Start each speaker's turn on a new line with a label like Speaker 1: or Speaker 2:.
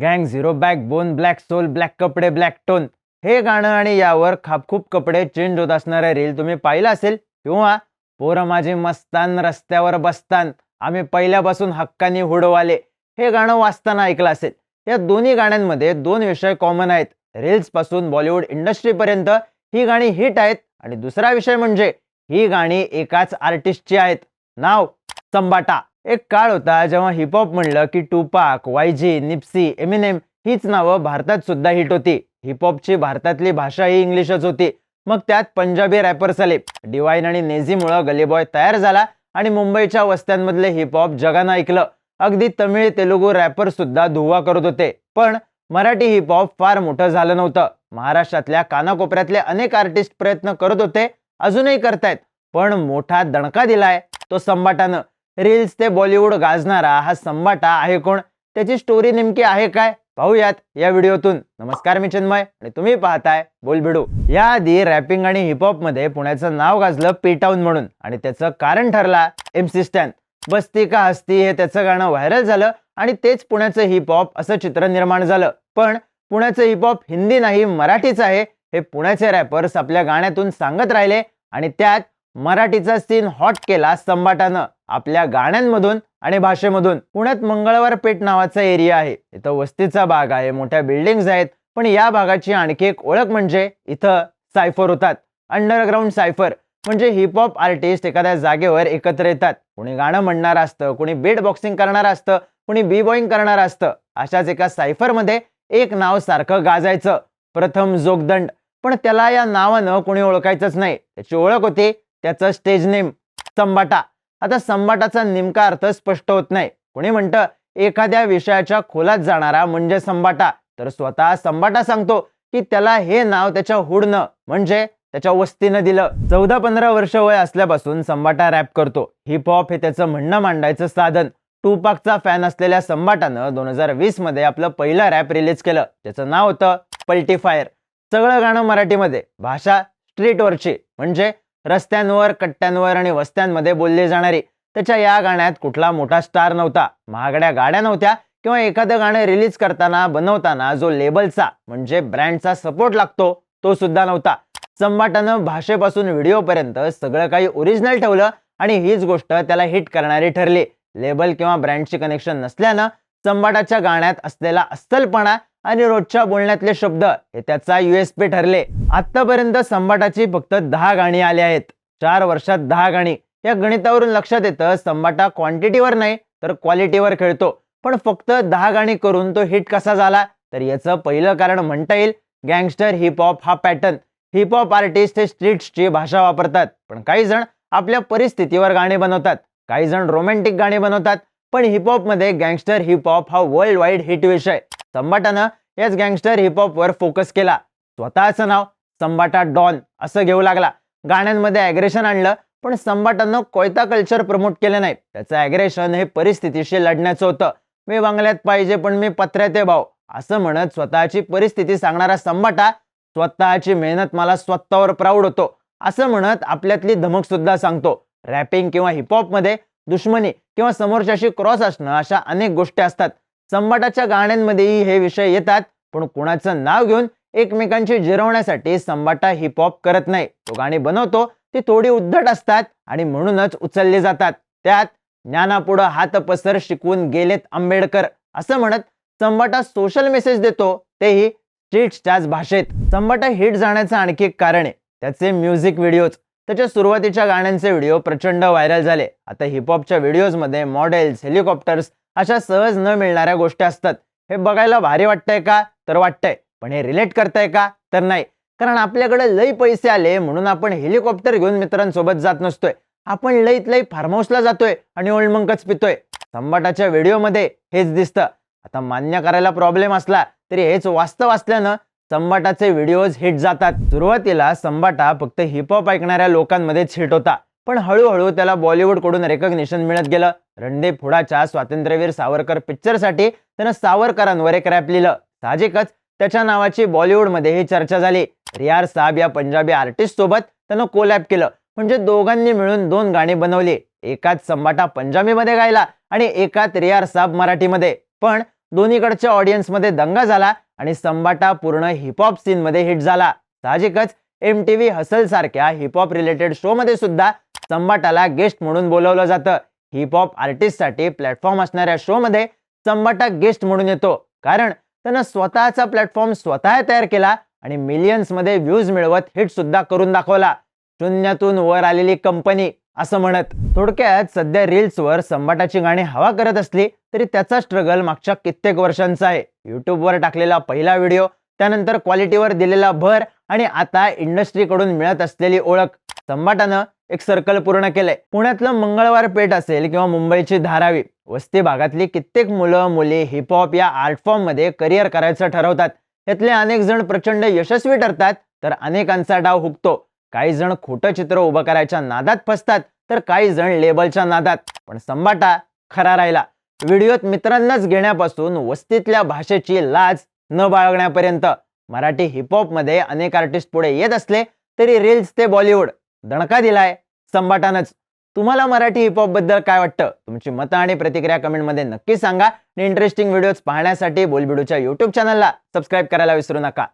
Speaker 1: गँग zero back bone black soul black कपडे black tone हे गाणं आणि यावर खापखूप कपडे चेंज होत असणाऱ्या रील तुम्ही पाहिलं असेल किंवा पोरं माझे मस्तान रस्त्यावर बसतान. आम्ही पहिल्यापासून हक्कानी हुडवाले. हे गाणं वाचताना ऐकलं असेल. या दोन्ही गाण्यांमध्ये दोन विषय कॉमन आहेत. रील्सपासून बॉलिवूड इंडस्ट्रीपर्यंत ही गाणी हिट आहेत. आणि दुसरा विषय म्हणजे ही गाणी एकाच आर्टिस्टची आहेत. नाव संबाटा. एक काळ होता जेव्हा हिपहॉप म्हणलं की टुपाक वायजी निप्सी एमिनेम हीच नावं भारतात सुद्धा हिट होती. हिपहॉपची भारतातली भाषा ही इंग्लिशच होती. मग त्यात पंजाबी रॅपर्स आले. डिवाईन आणि नेझीमुळं गलीबॉय तयार झाला आणि मुंबईच्या वस्त्यांमधले हिपहॉप जगानं ऐकलं. अगदी तमिळ तेलुगू रॅपर सुद्धा धुवा करत होते. पण मराठी हिपहॉप फार मोठं झालं नव्हतं. महाराष्ट्रातल्या कानाकोपऱ्यातले अनेक आर्टिस्ट प्रयत्न करत होते अजूनही करतायत. पण मोठा दणका दिलाय तो संबाटानं रील्स ते बॉलिवूड गाजणारा हा संबाटा आहे कोण? त्याची स्टोरी नेमकी आहे काय? पाहूयात या व्हिडिओतून. नमस्कार मी चिन्मय आणि तुम्ही पाहताय बोलबिडू. याआधी रॅपिंग आणि हिपहॉपमध्ये पुण्याचं नाव गाजलं पेटाऊन म्हणून आणि त्याचं कारण ठरला एम सी स्टॅन बस्ती का हस्ती हे त्याचं गाणं व्हायरल झालं आणि तेच पुण्याचं हिपहॉप असं चित्र निर्माण झालं. पण पुण्याचं हिपहॉप हिंदी नाही मराठीच आहे हे पुण्याचे रॅपर्स आपल्या गाण्यातून सांगत राहिले आणि त्यात मराठीचा सीन हॉट केला संबाटानं आपल्या गाण्यांमधून आणि भाषेमधून. पुण्यात मंगळवार पेठ नावाचा एरिया आहे. इथं वस्तीचा भाग आहे. मोठ्या बिल्डिंग्स आहेत. पण या भागाची आणखी एक ओळख म्हणजे इथं सायफर होतात. अंडरग्राऊंड सायफर म्हणजे हिपहॉप आर्टिस्ट एखाद्या जागेवर एकत्र येतात. कोणी गाणं म्हणणार असतं कोणी बीट बॉक्सिंग करणार असतं कोणी बी बॉईंग करणार असतं. अशाच एका सायफरमध्ये एक नाव सारखं गाजायचं. प्रथम जोगदंड. पण त्याला या नावानं कोणी ओळखायचंच नाही. त्याची ओळख होती त्याचं स्टेज नेम संबाटा. आता संबाटाचा नेमका अर्थ स्पष्ट होत नाही. कोणी म्हणतं एखाद्या विषयाच्या खोलात जाणारा म्हणजे संबाटा. तर स्वतः संबाटा सांगतो की त्याला हे नाव त्याच्या हुडनं म्हणजे त्याच्या वस्तीनं दिलं. चौदा पंधरा वर्ष वय असल्यापासून संबाटा रॅप करतो. हिपहॉप हे त्याचं म्हणणं मांडायचं साधन. टूपाकचा फॅन असलेल्या संबाटानं दोन हजार वीसमध्ये आपलं पहिलं रॅप रिलीज केलं. त्याचं नाव होतं पल्टीफायर सगळं गाणं मराठीमध्ये. भाषा स्ट्रीटवरची म्हणजे रस्त्यांवर कट्ट्यांवर आणि वस्त्यांमध्ये बोलली जाणारी. त्याच्या या गाण्यात कुठला मोठा स्टार नव्हता. महागड्या गाड्या नव्हत्या किंवा एखादं गाणं रिलीज करताना बनवताना जो लेबलचा म्हणजे ब्रँडचा सपोर्ट लागतो तो सुद्धा नव्हता. संभाटानं भाषेपासून व्हिडिओपर्यंत सगळं काही ओरिजिनल ठेवलं आणि हीच गोष्ट त्याला हिट करणारी ठरली. लेबल किंवा ब्रँडची कनेक्शन नसल्यानं संभाटाच्या गाण्यात असलेला अस्सलपणा आणि रोजच्या बोलण्यातले शब्द हे त्याचा युएसपी ठरले. आतापर्यंत संबाटाची फक्त दहा गाणी आली आहेत. चार वर्षात दहा गाणी. या गणितावरून लक्षात येतं संबाटा क्वांटिटीवर नाही तर क्वालिटीवर खेळतो. पण फक्त दहा गाणी करून तो हिट कसा झाला? तर याचं पहिलं कारण म्हणता येईल गँगस्टर हिपहॉप हा पॅटर्न हिपहॉप आर्टिस्ट हे स्ट्रीट्सची भाषा वापरतात. पण काही जण आपल्या परिस्थितीवर गाणी बनवतात. काही जण रोमॅन्टिक गाणी बनवतात. पण हिपहॉपमध्ये गँगस्टर हिपहॉप हा वर्ल्ड वाईड हिट विषय. संबाटानं याच गँगस्टर हिपहॉपवर फोकस केला. स्वतःचं नाव संबाटा डॉन असं घेऊ लागला. गाण्यांमध्ये ॲग्रेशन आणलं पण संबाटानं कोयता कल्चर प्रमोट केलं नाही. त्याचं ॲग्रेशन हे परिस्थितीशी लढण्याचं होतं. मी बंगल्यात पाहिजे पण मी पत्र्यात आहे भाऊ. असं म्हणत स्वतःची परिस्थिती सांगणारा संबाटा स्वतःची मेहनत मला स्वतःवर प्राऊड होतो. असं म्हणत आपल्यातली धमक सुद्धा सांगतो. रॅपिंग किंवा हिपहॉपमध्ये दुश्मनी किंवा समोरच्याशी क्रॉस असणं अशा अनेक गोष्टी असतात. संबाटाच्या गाण्यांमध्येही हे विषय येतात पण कुणाचं नाव घेऊन एकमेकांची जिरवण्यासाठी संबाटा हिपहॉप करत नाही. तो गाणी बनवतो ती थोडी उद्धट असतात आणि म्हणूनच उचलले जातात. त्यात ज्ञानापुढं हातपसर शिकवून गेलेत आंबेडकर. असं म्हणत संबाटा सोशल मेसेज देतो तेही स्ट्रीट्सच्याच भाषेत. संबाटा हिट जाण्याचं आणखी एक कारण आहे त्याचे म्युझिक व्हिडिओज त्याच्या सुरुवातीच्या गाण्यांचे व्हिडिओ प्रचंड व्हायरल झाले. आता हिपहॉपच्या व्हिडिओजमध्ये मॉडेल्स हेलिकॉप्टर्स अशा सहज न मिळणाऱ्या गोष्टी असतात. हे बघायला भारी वाटतंय का? तर वाटतंय. पण हे रिलेट करताय का? तर नाही. कारण आपल्याकडे लई पैसे आले म्हणून आपण हेलिकॉप्टर घेऊन मित्रांसोबत जात नसतोय. आपण लईत लई फार्म हाऊसला जातोय आणि ओल्ड मंकच पितोय. संबाटाच्या व्हिडिओमध्ये हेच दिसतं. आता मान्य करायला प्रॉब्लेम असला तरी हेच वास्तव असल्यानं संबाटाचे व्हिडिओज हिट जातात. सुरुवातीला संबाटा फक्त हिपहॉप ऐकणाऱ्या लोकांमध्येच हिट होता. पण हळूहळू त्याला बॉलिवूडकडून रेकग्निशन मिळत गेलं. रणदे फुडाच्या स्वातंत्र्यवीर सावरकर पिक्चरसाठी त्यानं सावरकरांवर एक रॅप लिहिलं. साहजिकच त्याच्या नावाची बॉलिवूडमध्येही चर्चा झाली. रियार साहब या पंजाबी आर्टिस्ट सोबत त्यानं कोलॅप केलं. म्हणजे दोघांनी मिळून दोन गाणी बनवली. एकात संबाटा पंजाबीमध्ये गायला आणि एकात रियार साहब मराठीमध्ये. पण दोन्हीकडच्या ऑडियन्समध्ये दंगा झाला आणि संबाटा पूर्ण हिपहॉप सीनमध्ये हिट झाला. साहजिकच एम टी व्ही हसल सारख्या हिपहॉप रिलेटेड शोमध्ये सुद्धा संभाटाला गेस्ट म्हणून बोलवलं जातं. हिपहॉप आर्टिस्टसाठी प्लॅटफॉर्म असणाऱ्या शो मध्ये संबाटा गेस्ट म्हणून येतो. कारण त्यानं स्वतःचा प्लॅटफॉर्म स्वतः तयार केला आणि मिलियन्समध्ये व्ह्यूज मिळवत हिट सुद्धा करून दाखवला. शून्यातून वर आलेली कंपनी असं म्हणत. थोडक्यात सध्या रील्सवर संबाटाची गाणी हवा करत असली तरी त्याचा स्ट्रगल मागच्या कित्येक वर्षांचा आहे. युट्यूबवर टाकलेला पहिला व्हिडिओ त्यानंतर क्वालिटीवर दिलेला भर आणि आता इंडस्ट्रीकडून मिळत असलेली ओळख. संबाटानं एक सर्कल पूर्ण केलंय. पुण्यातलं मंगळवार पेठ असेल किंवा मुंबईची धारावी वस्ती भागातली कित्येक मुलं मुली हिपहॉप या आर्ट फॉर्ममध्ये करिअर करायचं ठरवतात. यातले अनेक जण प्रचंड यशस्वी ठरतात तर अनेकांचा डाव हुकतो. काही जण खोटं चित्र उभं करायच्या नादात फसतात तर काही जण लेबलच्या नादात. पण संबाटा खरा राहिला. व्हिडिओत मित्रांनाच घेण्यापासून वस्तीतल्या भाषेची लाज न बाळगण्यापर्यंत मराठी हिपहॉपमध्ये अनेक आर्टिस्ट पुढे येत असले तरी रील्स ते बॉलिवूड दणका दिलाय. संभाटानच. तुम्हाला मराठी हिपहॉपबद्दल काय वाटतं? तुमची मतं आणि प्रतिक्रिया कमेंटमध्ये नक्की सांगा. आणि इंटरेस्टिंग व्हिडिओज पाहण्यासाठी बोलबिडूच्या युट्यूब चॅनलला सबस्क्राईब करायला विसरू नका.